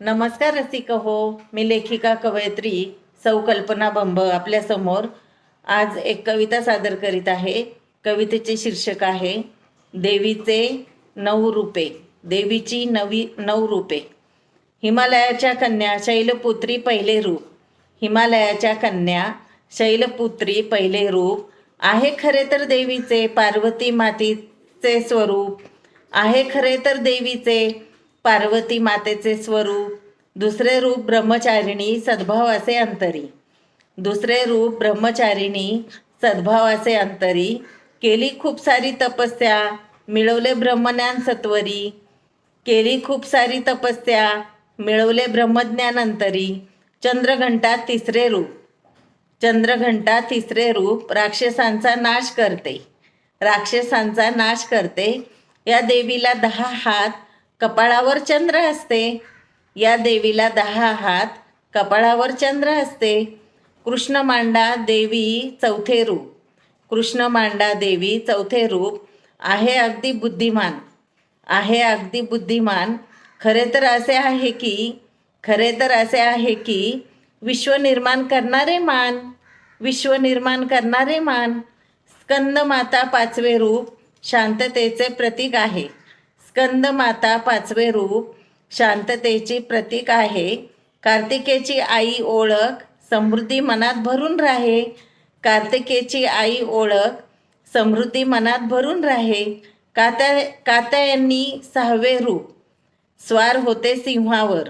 नमस्कार रसिक हो मी लेखिका कवयित्री सौ कल्पना बंब आपल्यासमोर आज एक कविता सादर करीत आहे. कवितेचे शीर्षक आहे देवीचे नऊ रूपे देवीची नवी नऊ रूपे. हिमालयाच्या कन्या शैलपुत्री पहिले रूप. हिमालयाच्या कन्या शैलपुत्री पहिले रूप. आहे खरे तर देवीचे पार्वती मातीचे स्वरूप. आहे खरे तर देवीचे पार्वती मातेचे स्वरूप दुसरे रूप ब्रह्मचारिणी सद्भावाचे अंतरी. दुसरे रूप ब्रह्मचारिणी सद्भावाचे अंतरी. केली खूप सारी तपस्या मिळवले ब्रह्मज्ञान सत्वरी. केली खूप सारी तपस्या मिळवले ब्रह्मज्ञान अंतरी. चंद्रघंटा तिसरे रूप. चंद्रघंटा तिसरे रूप राक्षसांचा नाश करते. राक्षसांचा नाश करते. या देवीला दहा हात कपाळावर चंद्र असते. या देवीला दहा हात कपाळावर चंद्र असते. कृष्ण मांडा देवी चौथे रूप. कृष्ण मांडा देवी चौथे रूप. आहे अगदी बुद्धिमान. आहे अगदी बुद्धिमान. खरे तर असे आहे की खरे तर असे आहे की विश्व निर्माण करणारे मान विश्व निर्माण करणारे मान. स्कंद माता पाचवे रूप शांततेचे प्रतीक आहे. स्कंद माता पाचवे रूप शांततेची प्रतीक आहे. कार्तिकेची आई ओळख समृद्धी मनात भरून राहे. कार्तिकेची आई ओळख समृद्धी मनात भरून राहे. कात्या कात्यायांनी सहावे रूप. स्वार होते सिंहावर.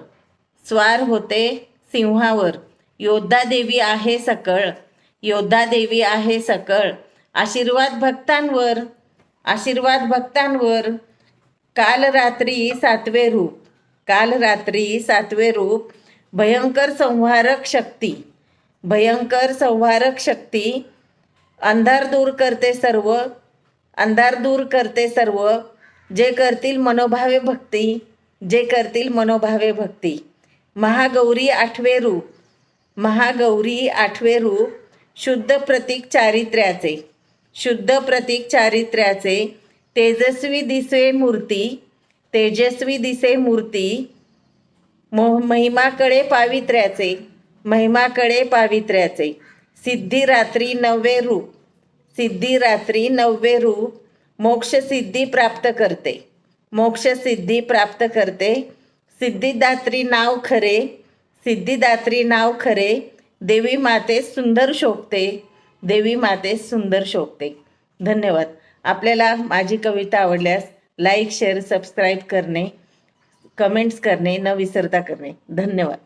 स्वार होते सिंहावर. योद्धा देवी आहे सकळ. योद्धा देवी आहे सकळ. आशीर्वाद भक्तांवर. आशीर्वाद भक्तांवर. काल रात्री सातवे रूप. काल रात्री सातवे रूप. भयंकर संहारक शक्ती. भयंकर संहारक शक्ती. अंधार दूर करते सर्व. अंधार दूर करते सर्व. जे करतील मनोभावे भक्ती. जे करतील मनोभावे भक्ती. महागौरी आठवे रूप. महागौरी आठवे रूप. शुद्ध प्रतीक चारित्र्याचे. शुद्ध प्रतीक चारित्र्याचे. तेजस्वी दिसे मूर्ती तेजस्वी दिसे मूर्ती मोह महिमाकडे पावित्र्याचे महिमाकडे पावित्र्याचे. सिद्धी रात्री नववे रूप सिद्धी रात्री नववे रूप मोक्षसिद्धी प्राप्त करते. मोक्षसिद्धी प्राप्त करते. सिद्धिदात्री नाव खरे सिद्धिदात्री नाव खरे. देवी माते सुंदर शोभते देवी माते सुंदर शोभते. धन्यवाद. आपल्याला माझी कविता आवडल्यास लाईक शेअर सबस्क्राईब करणे कमेंट्स करणे न विसरता करणे. धन्यवाद.